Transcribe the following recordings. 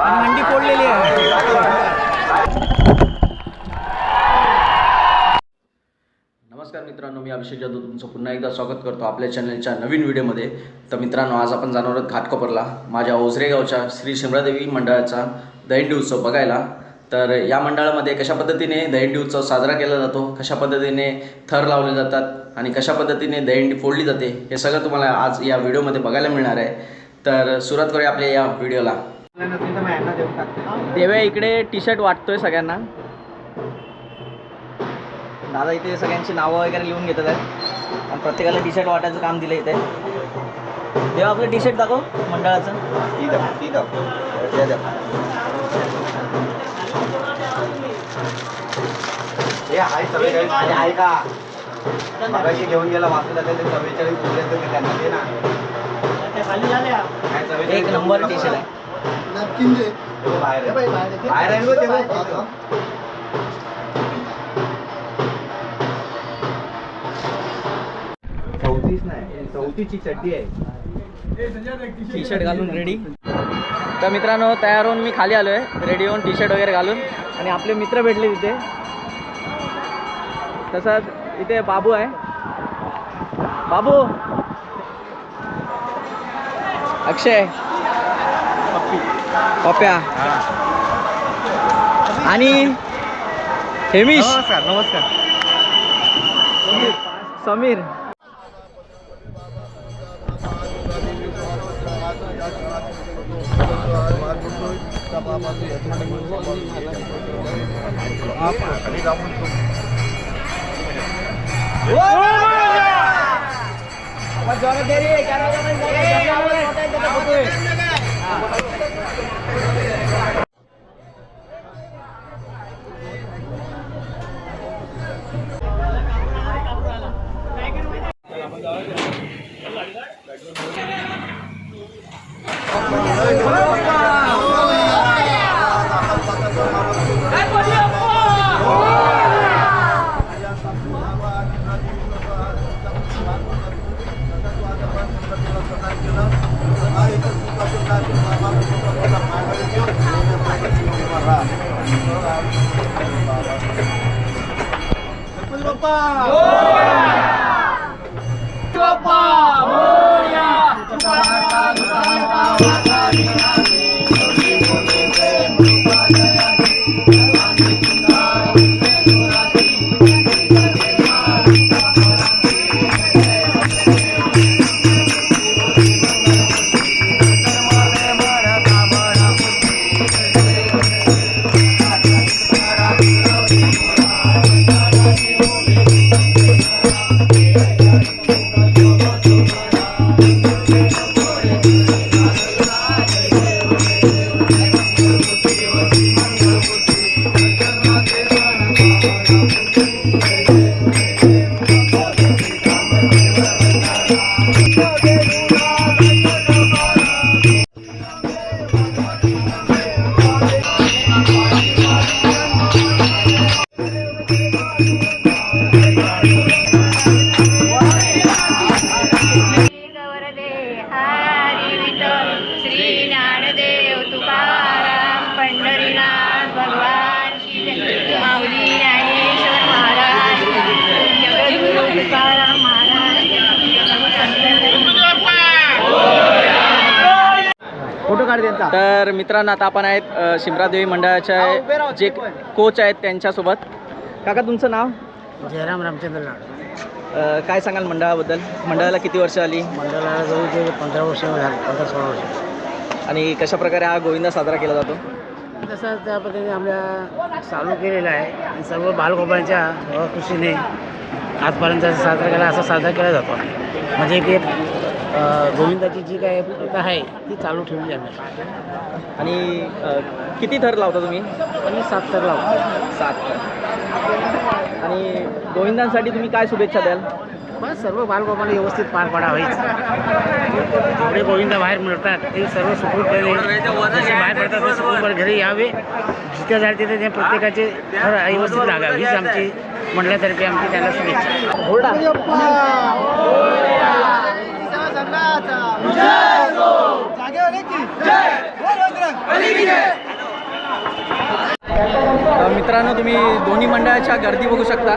मंडी फोडलेली आहे. नमस्कार मित्रांनो मी अभिषेक जाधव तुमचं पुन्हा एकदा स्वागत करतो आपल्या चॅनलच्या नवीन व्हिडिओमध्ये. तर मित्रांनो आज आपण जाणार आहोत घाटकोपरला माझ्या ओझरे गावच्या श्री शिमळादेवी मंडळाचा दहिंडी उत्सव बघायला. तर या मंडळामध्ये कशा पद्धतीने दहीहंडी उत्सव साजरा केला जातो कशा पद्धतीने थर लावले जातात आणि कशा पद्धतीने दहीहंडी फोडली जाते हे सगळं तुम्हाला आज या व्हिडिओमध्ये बघायला मिळणार आहे. तर सुरुवात करूया आपल्या या व्हिडिओला. देव्या इकडे टी शर्ट वाटतोय सगळ्यांना. दादा इथे सगळ्यांची नावं वगैरे लिहून घेतात. आहेत आणि प्रत्येकाला टी शर्ट वाटायचं काम दिलं इथे. तेव्हा आपलं टी शर्ट दाखव मंडळाचं आहे का? मगाशी घेऊन गेला वाचला ते चव्वेचाळीस बोलले तर त्यांना दे ना. काय चव्वेचाळीस एक नंबर टी शर्ट आहे तो बाहेर आहे. बाहेर आहे. ना तेव्हा? चौतीस नाही चौतीसची चड्डी आहे. टी शर्ट घालून रेडी तर मित्रांनो तयार होऊन मी खाली आलो आहे रेडी होऊन टी शर्ट वगैरे घालून. आणि आपले मित्र भेटले तिथे. तसंच इथे बाबू आहे. बाबू! अक्षय! पप्प्या! आणि हेमिश! नमस्कार नमस्कार. समीर! জনের দেরি কেন श्री मित्रांनो आता आपण आहेत शिमरादेवी मंडळाच्या जे कोच आहेत त्यांच्यासोबत. काका तुमचं नाव? जयराम रामचंद्र लाड. काय सांगाल मंडळाबद्दल? मंडळाला किती वर्ष आली? मंडळाला जवळ ते पंधरा वर्ष झाली पंधरा सोळा वर्ष. आणि कशा प्रकारे हा गोविंदा साजरा केला जातो? तसं त्या पद्धतीने आपल्या चालू केलेला आहे. आणि सर्व बालगोपाळांच्या कृषीने आजपर्यंत साजरा केला असा साजरा केला जातो. म्हणजे की गोविंदाची जी काय प्रथा आहे ती चालू ठेवली आम्ही. आणि अ, किती थर लावता तुम्ही? आणि सात तर लावतो. सात थर. आणि गोविंदांसाठी तुम्ही काय शुभेच्छा द्याल? बस सर्व बालगोपाला व्यवस्थित पार पाडावेच जेवढे गोविंदा बाहेर मिळतात ते सर्व सुखरूपपणे जसे बाहेर पडतात ते सुखरूपपणे घरी यावे. जिथे जाईल तिथे ते प्रत्येकाचे घर व्यवस्थित लागावे. हीच आमची मंडळातर्फे आमची त्यांना शुभेच्छा. महाराजाचा जागेवर की. मित्रांनो तुम्ही दोन्ही मंडळाच्या गर्दी बघू शकता.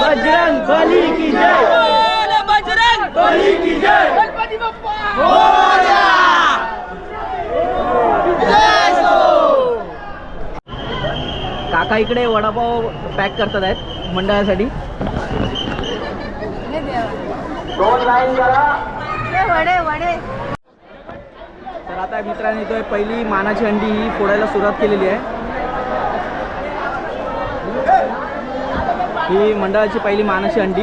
बजरंग बली की जय. काका इकडे वडापाव पॅक करतात आहेत मंडळासाठी. वडे वडे. तर आता मित्रांनी इथं पहिली मानाची अंडी ही फोडायला सुरुवात केलेली आहे. ही मंडळाची पहिली मानाची अंडी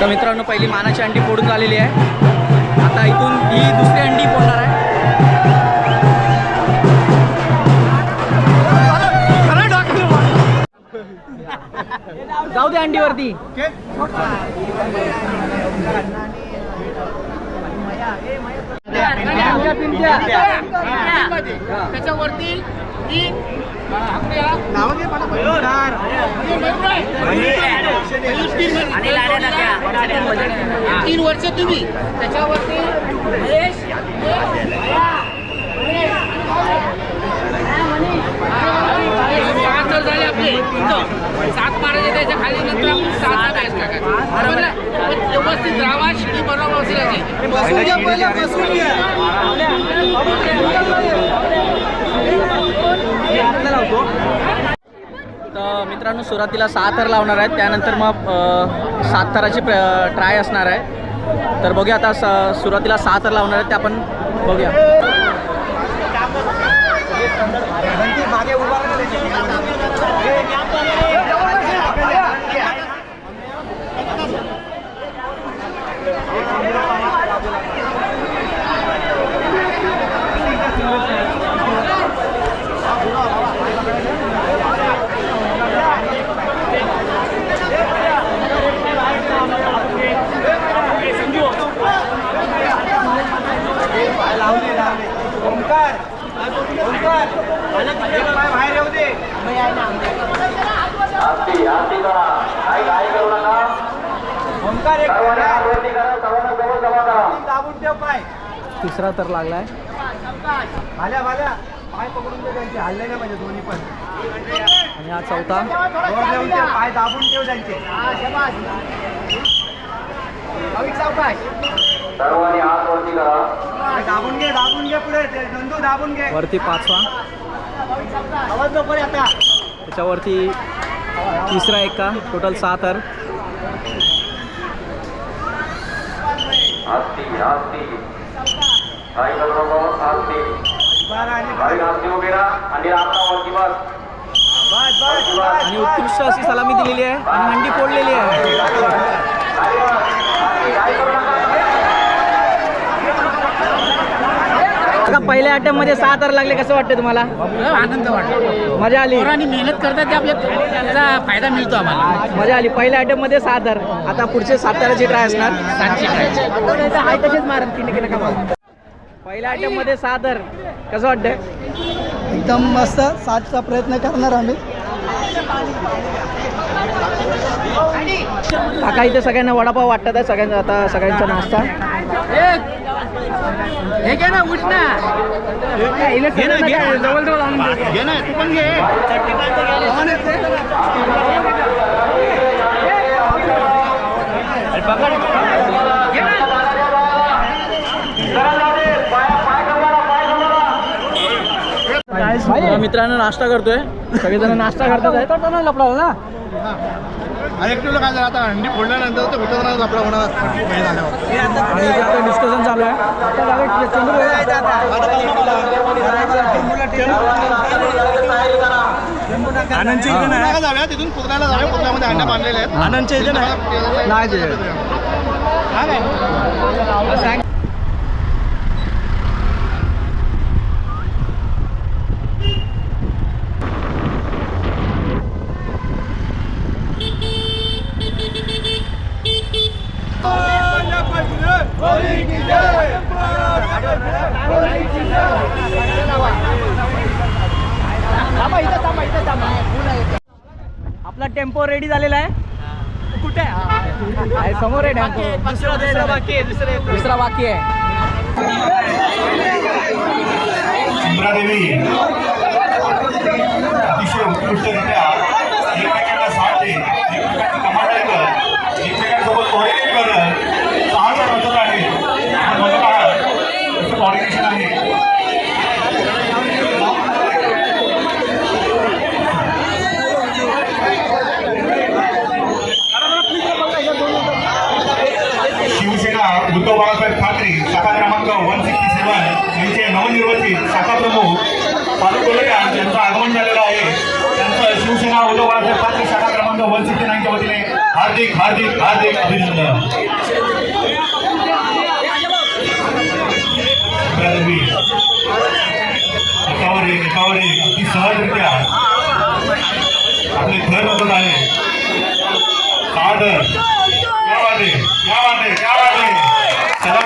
तर मित्रांनो पहिली मानाची अंडी फोडून झालेली आहे. आता इथून ही दुसरी अंडी फोडणार आहे. जाऊ दे अंडीवरती. त्याच्यावरती तीन तीन वर्ष तुम्ही. त्याच्यावरती पाच जर झाले आपले सात मारायचे त्याच्याखाली नंतर आपण सहा मॅच टाकायचं व्यवस्थित राहा शिटी बरोबर असेल तर मित्रांनो सुरुवातीला सहा थर लावणार आहेत. त्यानंतर मग सात थराची प्र ट्राय असणार आहे. तर बघूया आता स सुरुवातीला सहा थर लावणार आहेत ते आपण बघूया मागे उभा लावले लावले ओंकार ओंकार एक पाय बाहेर येऊ दे ओंकार एक दाबून ठेव पाय. तिसरा तर लागला आहे भाल्या भाल्या. पाय पकडून त्यांचे. हल्ले नाही म्हणजे दोन्ही पण. आणि हा चौथा. पाय दाबून ठेव त्यांचे. पाय. दाबून घे दाबून घे पुढे. नंदू दाबून घे. वरती पाचवा. आवाज नको आता त्याच्यावरती तिसरा एक का टोटल सात आणि उत्कृष्ट अशी सलामी दिलेली आहे आणि हंडी फोडलेली आहे पहिल्या अटेम्पमध्ये सहा तर लागले कसं वाटतं तुम्हाला? आनंद वाटतो मजा आली. पोरांनी मेहनत करतात ते आपल्या त्याचा फायदा मिळतो आम्हाला. मजा आली. पहिल्या अटेम्पमध्ये सहा तर. आता पुढचे सात तराची ट्राय असणार सातशे खायचे आहे तसेच मार पहिल्या अटेम्पमध्ये सहा तर. कसं वाटतं एकदम मस्त. सातचा प्रयत्न करणार आम्ही. काका इथे सगळ्यांना वडापाव वाटतात आहे. सगळ्यांचा आता सगळ्यांचा नाश्ता. हे घे ना उठ ना. घे ना घे. जवळ जवळ आणून दे. घे ना तू पण घे. तर मित्रांनो नाश्ता करतोय. सगळेजण नाश्ता करतात. आहेत आणि काय झालं आता हंडी फोडल्यानंतर ते होतं आपला होणार आणि इथे आता डिस्कशन चालू आहे. आता direct आनंदच्या इथे नाही. पुण्याला जाऊया तिथून पुतळ्याला जाऊया पुतळ्यामध्ये हंड्या बांधलेल्या आहेत आनंदच्या इथे नाही. नाही ते हा. काय आपला टेम्पो रेडी झालेला आहे. कुठे आहे? समोर आहे टेम्पो. दुसरा दुसरा बाकी आहे. दुसरा बाकी आहे. हार्दिक हार्दिक हार्दिक अभिनंदन. चंद्रादेवी एकावर एक एकावर एक अगदी सहजरित्या आपले घर आहे सादर क्या क्या बात क्या देवी सेवा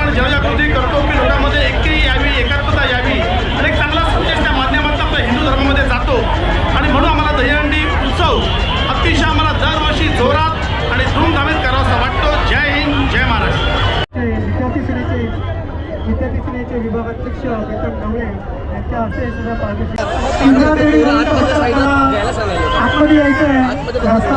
आपण जनजागृती करतो की लोकांमध्ये एकी यावी एकात्मता यावी आणि एक चांगला संदेश त्या माध्यमातून आपल्या हिंदू धर्मामध्ये जातो. आणि म्हणून आम्हाला दहीहंडी उत्सव अतिशय आम्हाला दरवर्षी जोरात आणि धूमधामीत करावासा वाटतो. जय हिंद जय महाराष्ट्र. विद्यार्थी सेनेचे विद्यार्थी सेनेचे विभागाध्यक्ष ढवळे यांच्या हस्ते आतमध्ये यायचं आहे रस्ता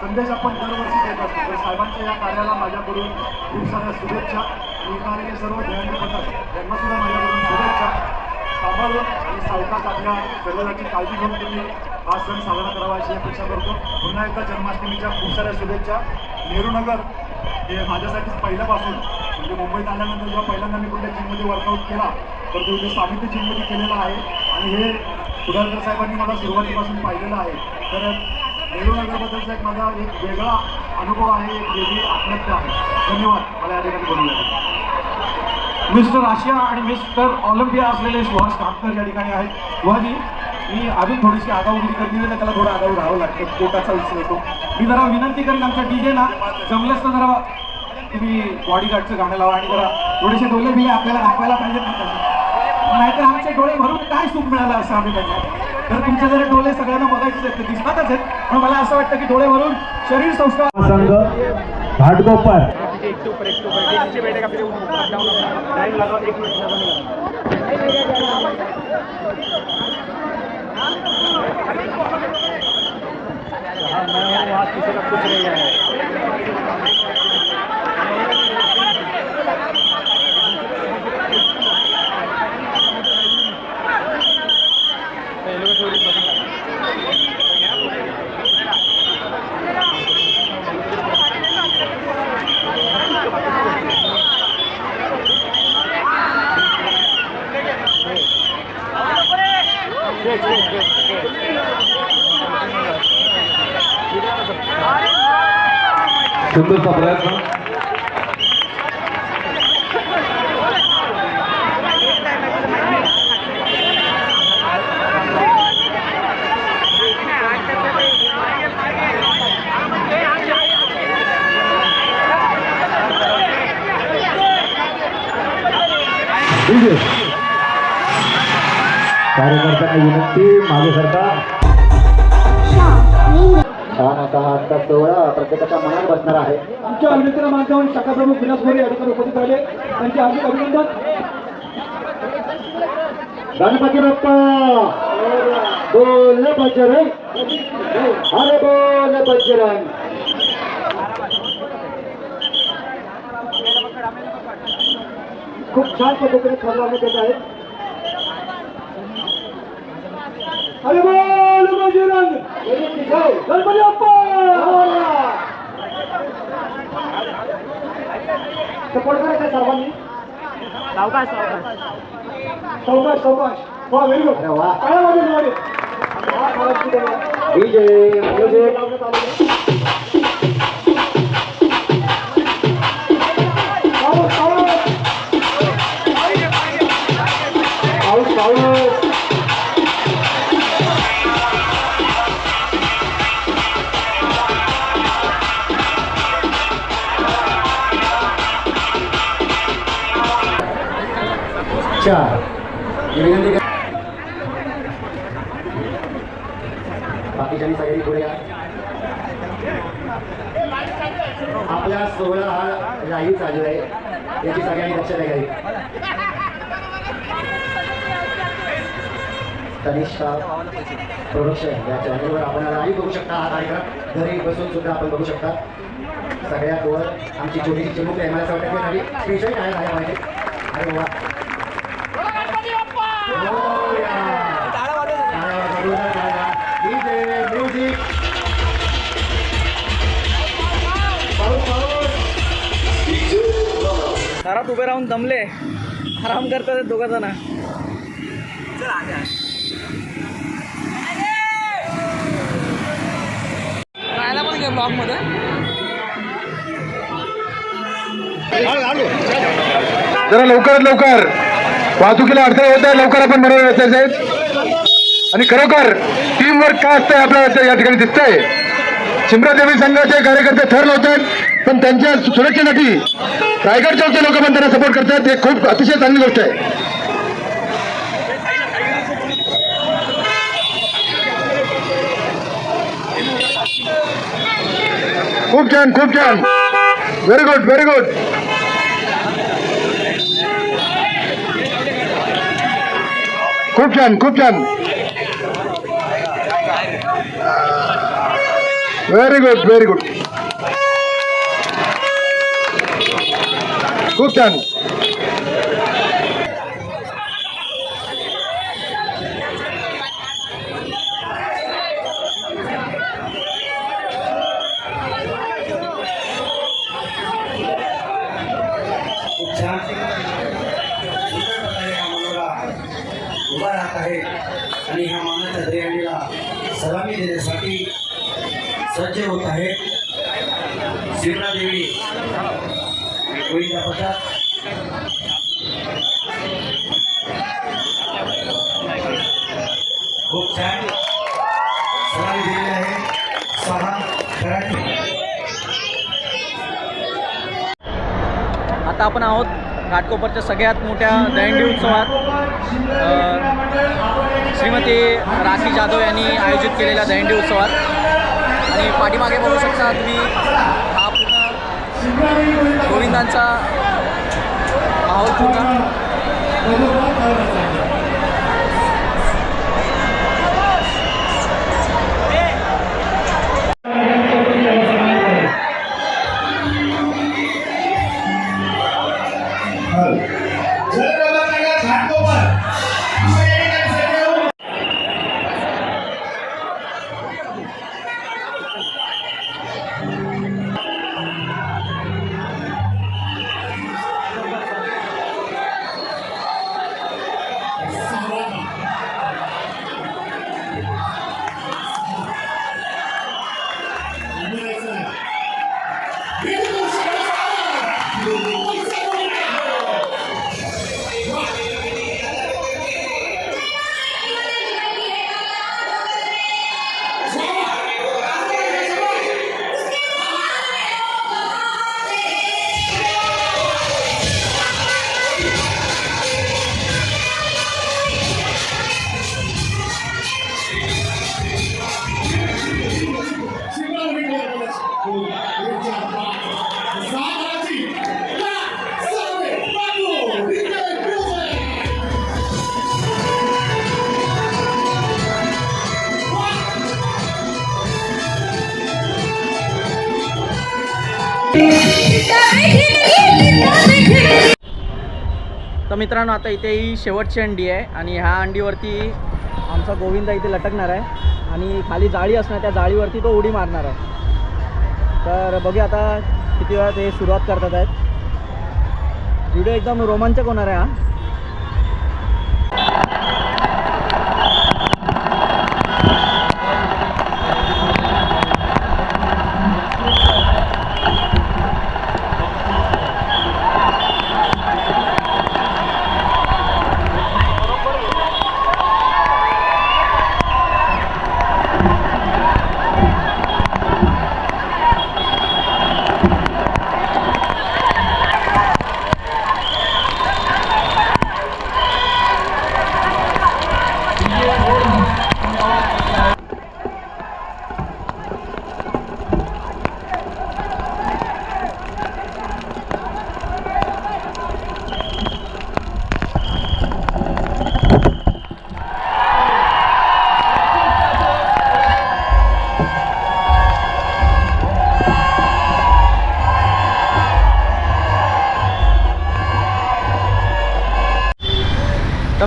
संदेश आपण दरवर्षी देत असतो. तर साहेबांच्या या कार्याला माझ्याकडून खूप साऱ्या शुभेच्छा. आणि येणारे सर्व दयानी करतात यांना सुद्धा माझ्याकडून शुभेच्छा सांभाळून आणि सावकाश आपल्या शरीराची काळजी घेऊन तुम्ही हा सण साजरा करावा अशी अपेक्षा करतो. पुन्हा एकदा जन्माष्टमीच्या खूप साऱ्या शुभेच्छा. नेहरूनगर हे माझ्यासाठीच पहिल्यापासून म्हणजे मुंबईत आल्यानंतर जेव्हा पहिल्यांदा मी कुठल्या जिममध्ये वर्कआउट केला तर तो इथे जिममध्ये केलेला आहे. आणि हे कुडाळकर साहेबांनी मला सुरुवातीपासून पाहिलेलं आहे. तर नेहरूनगरबद्दलचा एक माझा एक वेगळा अनुभव आहे एक वेगळी आत्महत्या आहे. धन्यवाद. मला या ठिकाणी बोलूया मिस्टर आशिया आणि मिस्टर ऑलिम्पिया असलेले सुहास कामकर या ठिकाणी आहेत. सुहाजी मी अजून थोडीशी आगाऊगिरी करली तर त्याला थोडं आगाऊ राहावं लागतं. पोटाचा विषय येतो. मी जरा विनंती करेन आमच्या डीजे ना जमलेस तर जरा तुम्ही बॉडीगार्डचं गाणं लावा आणि जरा थोडेसे डोले बिले आपल्याला दाखवायला पाहिजेत नाहीतर आमचे डोळे भरून काय सुख मिळालं असं आम्ही त्यांना तर तुमचे जरा डोळे सगळ्यांना बघायचेच आहेत. ते दिसतातच आहेत. पण मला असं वाटतं की डोळे भरून शरीर संस्कार संघ घाटकोपर सुंदरचा प्रयत्न कार्यकर्त्यांना विनंती मागे सरका. छान असा हा आजचा सोहळा प्रत्येकाच्या मनात बसणार आहे. आमच्या अभिनेत्रा माध्यमातून शाखा प्रमुख विलास मोरे या ठिकाणी उपस्थित राहिले. त्यांचे हार्दिक अभिनंदन. गणपती बाप्पा! बोल बजरंग! अरे बोल बजरंग! खूप छान पद्धतीने ठरवण्यात येत आहे. अरे बोल बजरंग गणपती बाप्पा! सपोर्ट करायचं सर्वांनी. सावकाश सावकाश. सावकाश सावकाश. वा व्हेरी गुड अरे वा. काय वाजून विजय म्युझिक चार मी विनंती कर- सगळी पुढे या आपला सोहळा हा राही चालू आहे. याची सगळ्यांनी दक्षता घ्यावी तनिष्ठा प्रोडक्शन या चॅनलवर आपण लाईव्ह बघू शकता हा कार्यक्रम घरी बसून सुद्धा आपण बघू शकता. सगळ्यात वर आमची छोटीशी चिमुक आहे मला असं वाटतं की स्पेशल काय झाल्या पाहिजे अरे वा. घरात उभे राहून दमले. आराम करतात दोघं जण. राहायला पण घे ब्लॉगमध्ये जरा लवकरात लवकर. वाहतुकीला अडथळा होत आहे लवकर आपण बरोबर रस्त्याचे आणि खरोखर टीम वर्क काय असतंय आपल्याला या ठिकाणी दिसतंय? चिमरादेवी संघाचे कार्यकर्ते थर होतात पण त्यांच्या सुरक्षेसाठी रायगड चौकचे लोक पण त्यांना सपोर्ट करतात हे खूप अतिशय चांगली गोष्ट आहे. खूप छान खूप छान. व्हेरी गुड व्हेरी गुड खूप छान खूप छान. व्हेरी गुड व्हेरी गुड खूप छान उभा राहत आहे आणि ह्या मानाच्या दर्याला सलामी देण्यासाठी सज्ज होत आहे शिवना देवी गोविंदा पथक खूप छान. सलामी दिलेली आहे. सहा आता आपण आहोत घाटकोपरच्या सगळ्यात मोठ्या दहीहंडी उत्सवात. श्रीमती राखी जाधव यांनी आयोजित केलेल्या दहीहंडी उत्सवात. आणि पाठीमागे बघू शकता तुम्ही हा पूर्ण गोविंदांचा माहोल पूर्ण तर मित्रांनो आता इथे ही शेवटची अंडी आहे आणि ह्या अंडीवरती आमचा गोविंदा इथे लटकणार आहे. आणि खाली जाळी असणार त्या जाळीवरती तो उडी मारणार आहे. तर बघूया आता किती वेळा ते सुरुवात करतात आहेत. व्हिडिओ एकदम रोमांचक होणार आहे हा.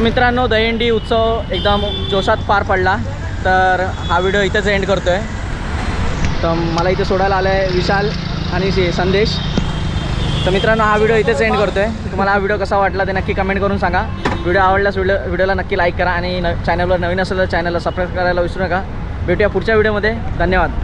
मित्रांनो दहीहंडी उत्सव एकदम जोशात पार पडला. तर हा व्हिडिओ इथेच एंड करतो आहे तर मला इथे सोडायला आलं आहे विशाल आणि संदेश. तर मित्रांनो हा व्हिडिओ इथेच एंड करतो आहे तुम्हाला हा व्हिडिओ कसा वाटला ते नक्की कमेंट करून सांगा. व्हिडिओ आवडल्यास व्हिडिओ व्हिडिओला नक्की लाईक करा आणि न चॅनलवर नवीन असेल तर चॅनलला सबस्क्राईब करायला विसरू नका. भेटूया पुढच्या व्हिडिओमध्ये धन्यवाद.